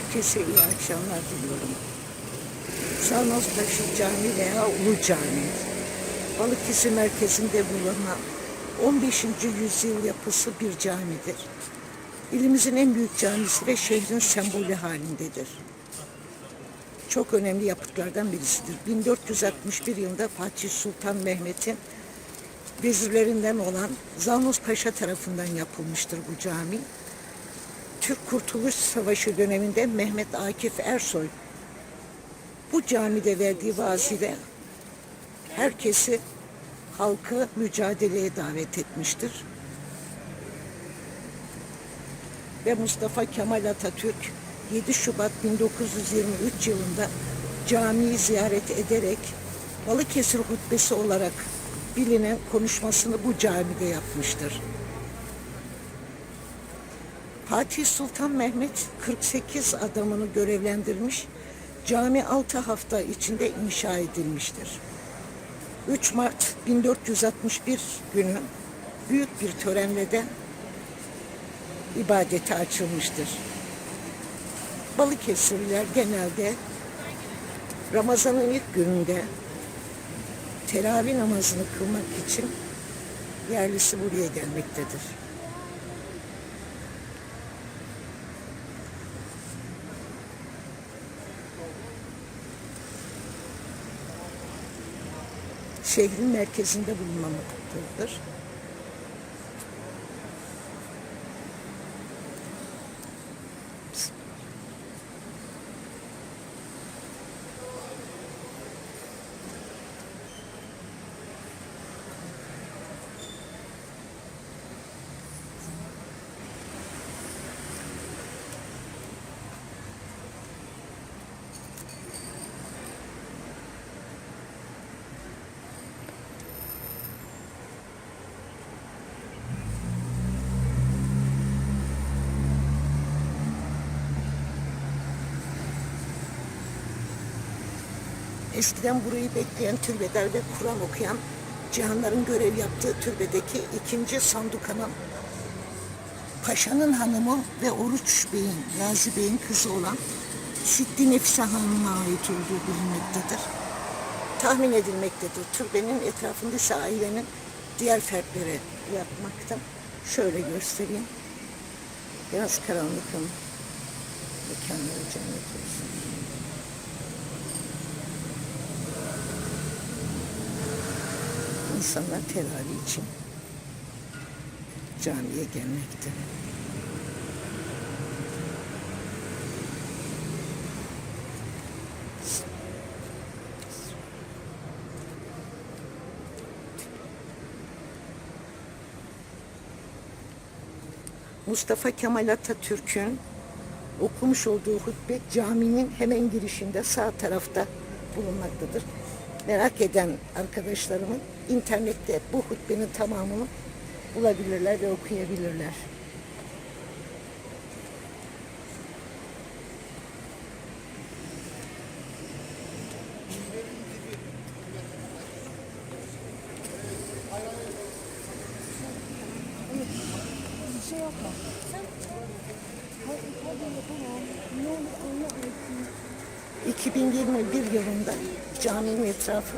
Herkese iyi akşamlar diliyorum. Sarnoztaşı Cami veya Ulu Cami. Balıkesir merkezinde bulunan 15. yüzyıl yapısı bir camidir. İlimizin en büyük camisi ve şehrin sembolü halindedir. Çok önemli yapıtlardan birisidir. 1461 yılında Fatih Sultan Mehmet'in vezirlerinden olan Zavnos Paşa tarafından yapılmıştır bu cami. Türk Kurtuluş Savaşı döneminde Mehmet Akif Ersoy bu camide verdiği vaazıyla herkesi halkı mücadeleye davet etmiştir. Ve Mustafa Kemal Atatürk 7 Şubat 1923 yılında camiyi ziyaret ederek Balıkesir hutbesi olarak bilinen konuşmasını bu camide yapmıştır. Fatih Sultan Mehmet 48 adamını görevlendirmiş, cami 6 hafta içinde inşa edilmiştir. 3 Mart 1461 günü büyük bir törenle de ibadete açılmıştır. Balıkesirliler genelde Ramazan'ın ilk gününde teravih namazını kılmak için yerlisi buraya gelmektedir. Şehrin merkezinde bulunmamaktadır. Eskiden burayı bekleyen türbeler ve Kur'an okuyan cihanların görev yaptığı türbedeki ikinci sandukanın Paşa'nın hanımı ve Oruç Bey'in, Gazi Bey'in kızı olan Sitti Nefise Hanım'a ait olduğu bilinmektedir. Tahmin edilmektedir. Türbenin etrafında ise ailenin diğer fertleri yapmakta. Şöyle göstereyim. Biraz karanlık mekanları cennet olsun. İnsanlar teravih için camiye gelmekte. Mustafa Kemal Atatürk'ün okumuş olduğu hutbe caminin hemen girişinde sağ tarafta bulunmaktadır. Merak eden arkadaşlarımın internette bu hutbenin tamamını bulabilirler ve okuyabilirler. Şey yapma. Sen Hayır, hadi yapamam. Ne olur anla artık. 2021 yılında caminin etrafı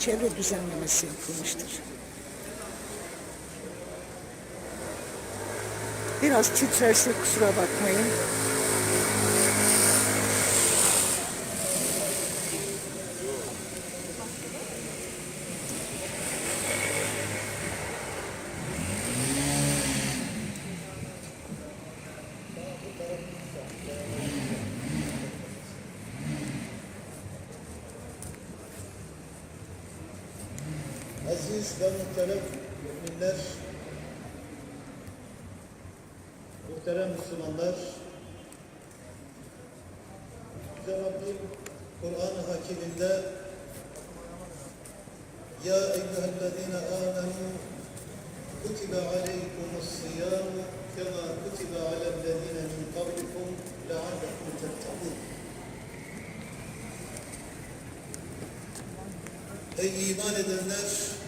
çevre düzenlemesi yapılmıştır. Biraz titrerse kusura bakmayın. Ve muhterem müminler, muhterem Müslümanlar, Yüce Rabbim Kur'an-ı Hakim'inde Ya eyyühellezine amenu kutibe aleykumus siyam kema kutibe alellezine min kablikum leallekum tettakun Ey iman edenler!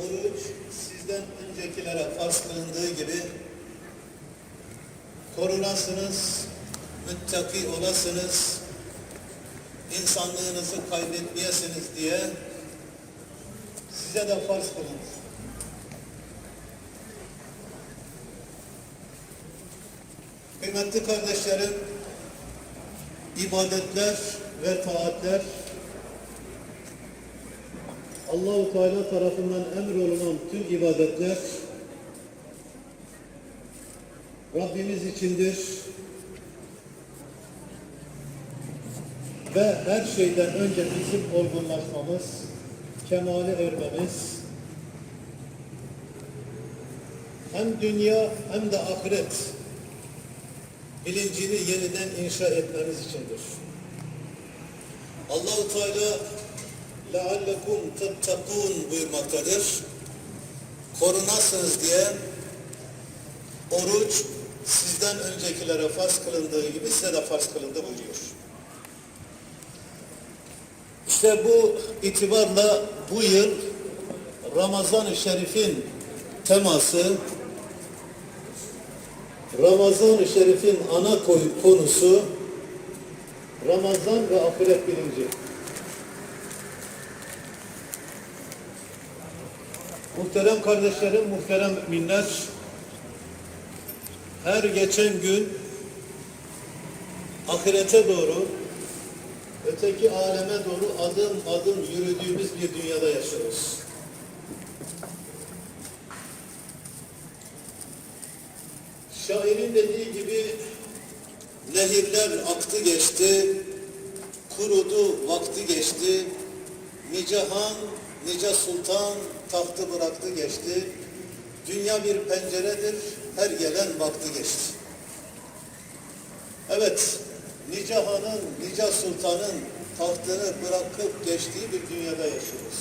Oruç sizden öncekilere farz kılındığı gibi korunasınız, müttaki olasınız, insanlığınızı kaybetmeyesiniz diye size de farz kılınır. Kıymetli kardeşlerim, ibadetler ve taatler Allahu Teala tarafından emrolunan tüm ibadetler Rabbimiz içindir ve her şeyden önce bizim olgunlaşmamız, kemale ermemiz hem dünya hem de ahiret bilincini yeniden inşa etmemiz içindir. Allahu Teala leallekum tettekûn buyurmaktadır. Korunasınız diye oruç sizden öncekilere farz kılındığı gibi size de farz kılındı buyuruyor. İşte bu itibarla bu yıl Ramazan-ı Şerif'in teması Ramazan-ı Şerif'in ana konusu Ramazan ve ahiret bilinci. Muhterem kardeşlerim, muhterem müminler, her geçen gün ahirete doğru, öteki aleme doğru adım adım yürüdüğümüz bir dünyada yaşıyoruz. Şairin dediği gibi nehirler aktı geçti, kurudu vakti geçti, nice han, nice sultan tahtı bıraktı geçti. Dünya bir penceredir, her gelen vakti geçti. Evet, nice hanın, nice sultanın tahtını bırakıp geçtiği bir dünyada yaşıyoruz.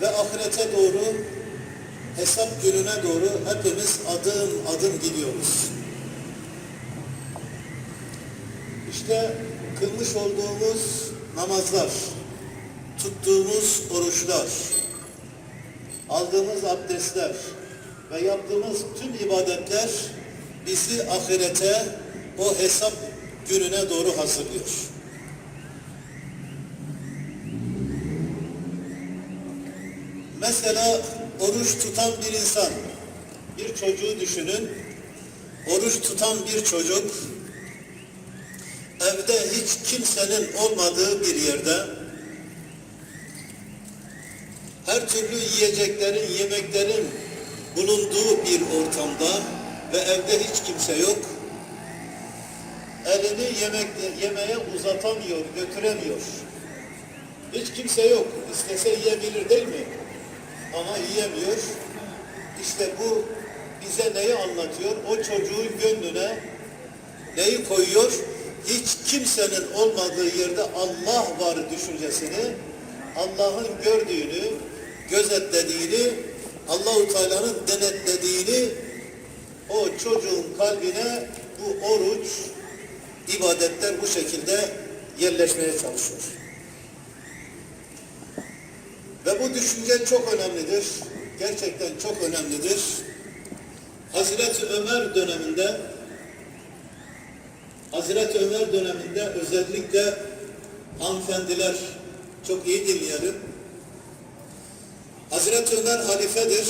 Ve ahirete doğru hesap gününe doğru hepimiz adım adım gidiyoruz. İşte kılmış olduğumuz namazlar, tuttuğumuz oruçlar, aldığımız abdestler ve yaptığımız tüm ibadetler bizi ahirete, o hesap gününe doğru hazırlıyor. Mesela oruç tutan bir insan, bir çocuğu düşünün. Oruç tutan bir çocuk, evde hiç kimsenin olmadığı bir yerde, her türlü yiyeceklerin, yemeklerin bulunduğu bir ortamda ve evde hiç kimse yok, elini yemek, yemeğe uzatamıyor, götüremiyor. Hiç kimse yok. İstese yiyebilir değil mi? Ama yiyemiyor. İşte bu bize neyi anlatıyor? O çocuğun gönlüne neyi koyuyor? Hiç kimsenin olmadığı yerde Allah var düşüncesini, Allah'ın gördüğünü, gözetlediğini, Allahu Teala'nın denetlediğini o çocuğun kalbine bu oruç, ibadetler bu şekilde yerleşmeye çalışıyor. Ve bu düşünce çok önemlidir. Gerçekten çok önemlidir. Hazreti Ömer döneminde Hazreti Ömer döneminde özellikle hanımefendiler çok iyi dinleyelim. Hazreti Ömer halifedir.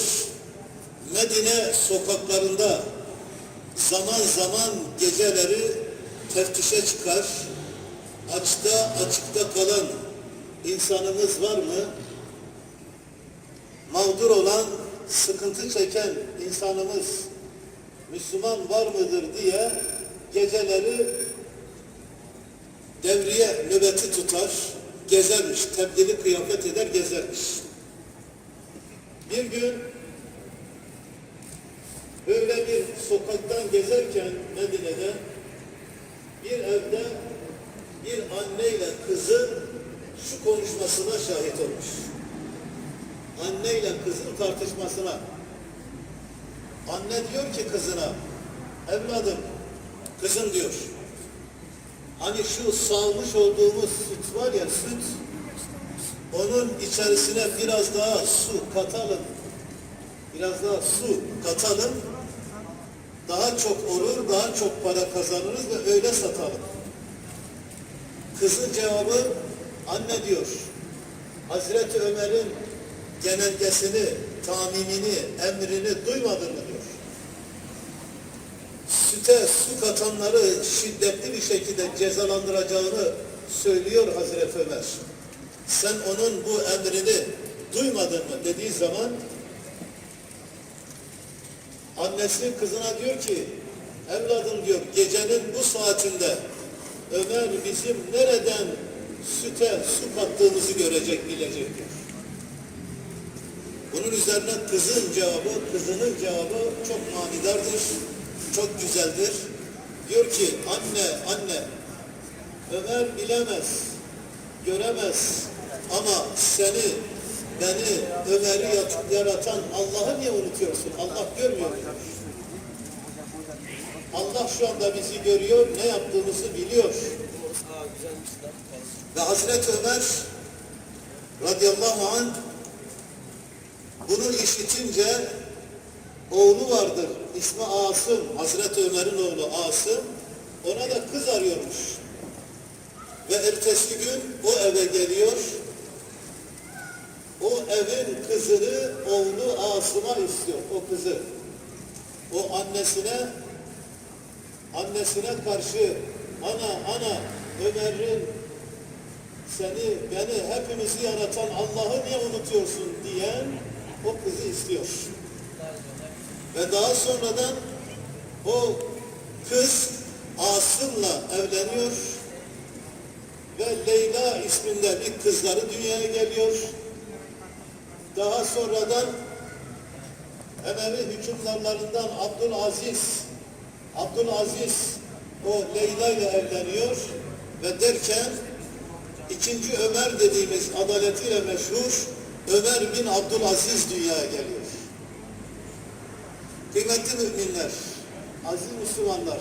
Medine sokaklarında zaman zaman geceleri teftişe çıkar. Açta açıkta kalan insanımız var mı? mağdur olan, sıkıntı çeken insanımız Müslüman var mıdır diye geceleri devriye nöbeti tutar, gezermiş, tebdili kıyafet eder, gezermiş. Bir gün böyle bir sokaktan gezerken Medine'de bir evde bir anneyle kızı şu konuşmasına şahit olmuş. Anneyle kızın tartışmasına. Anne diyor ki kızına, evladım, kızım diyor, hani şu sağmış olduğumuz süt var ya süt, onun içerisine biraz daha su katalım, biraz daha su katalım, daha çok olur, daha çok para kazanırız ve öyle satalım. Kızın cevabı anne diyor. Hazreti Ömer'in genelgesini, tamimini, emrini duymadın mı diyor. Süte su katanları şiddetli bir şekilde cezalandıracağını söylüyor Hazreti Ömer. Sen onun bu emrini duymadın mı dediği zaman annesi kızına diyor ki evladım diyor gecenin bu saatinde Ömer bizim nereden süte su kattığımızı görecek bilecek diyor. Bunun üzerine kızın cevabı, kızının cevabı çok manidardır, çok güzeldir. Diyor ki anne, anne, Ömer bilemez, göremez ama seni, beni, Ömer'i yaratan Allah'ı niye unutuyorsun? Allah görmüyor mu? Allah şu anda bizi görüyor, ne yaptığımızı biliyor. Ve Hazreti Ömer radıyallahu anh bunu işitince oğlu vardır. ismi Asım. Hazreti Ömer'in oğlu Asım. Ona da kız arıyormuş. Ve ertesi gün o eve geliyor. Evin kızını oğlu Asım'a istiyor. O kızı. O annesine annesine karşı ana ana Ömer'in seni, beni, hepimizi yaratan Allah'ı niye unutuyorsun diyen o kızı istiyor. Ve daha sonradan o kız Asım'la evleniyor ve Leyla isminde bir kızları dünyaya geliyor. Daha sonradan Emevi hükümdarlarından Abdülaziz Abdülaziz o Leyla ile evleniyor ve derken ikinci Ömer dediğimiz adaletiyle meşhur Ömer bin Abdülaziz dünyaya geliyor. Kıymetli müminler, aziz Müslümanlar,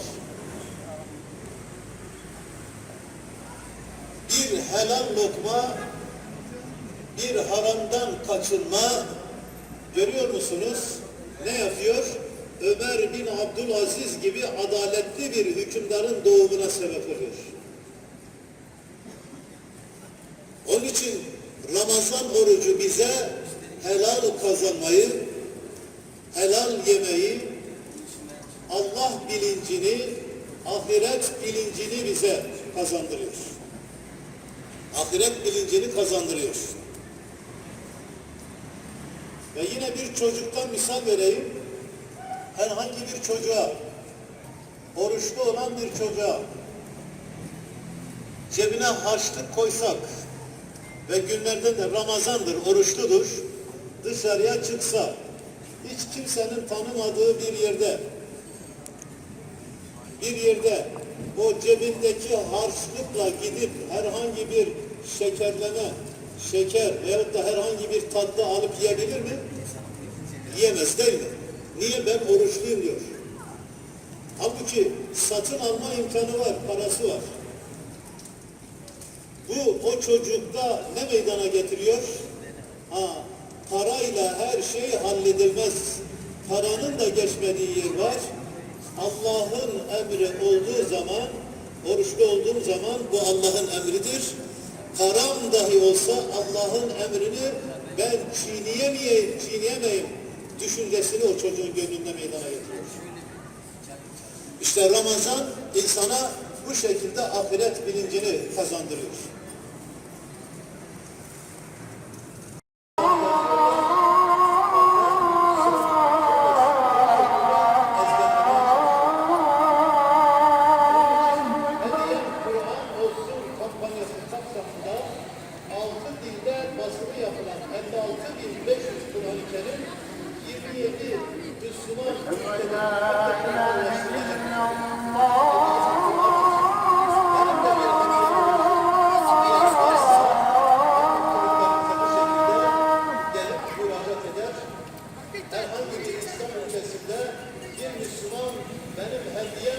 bir helal lokma, bir haramdan kaçınma görüyor musunuz? Ne yapıyor? Ömer bin Abdülaziz gibi adaletli bir hükümdarın doğumuna sebep oluyor. Onun için Ramazan orucu bize helal kazanmayı, helal yemeyi, Allah bilincini, ahiret bilincini bize kazandırıyor. Ahiret bilincini kazandırıyor. Ve yine bir çocuktan misal vereyim. Herhangi bir çocuğa, oruçlu olan bir çocuğa cebine harçlık koysak ve günlerden de Ramazandır, oruçludur, dışarıya çıksa, hiç kimsenin tanımadığı bir yerde, bir yerde o cebindeki harçlıkla gidip herhangi bir şekerleme, şeker veyahut da herhangi bir tatlı alıp yiyebilir mi? Yiyemez değil mi? Niye? Ben oruçluyum diyor. Halbuki satın alma imkanı var, parası var. Bu o çocukta ne meydana getiriyor? Ha, parayla her şey halledilmez. Paranın da geçmediği yer var. Allah'ın emri olduğu zaman, oruçlu olduğum zaman bu Allah'ın emridir. Haram dahi olsa Allah'ın emrini ben çiğneyemeyeyim, çiğneyemeyim düşüncesini o çocuğun gönlünde meydana getiriyor. İşte Ramazan insana bu şekilde ahiret bilincini kazandırıyor. better, healthier.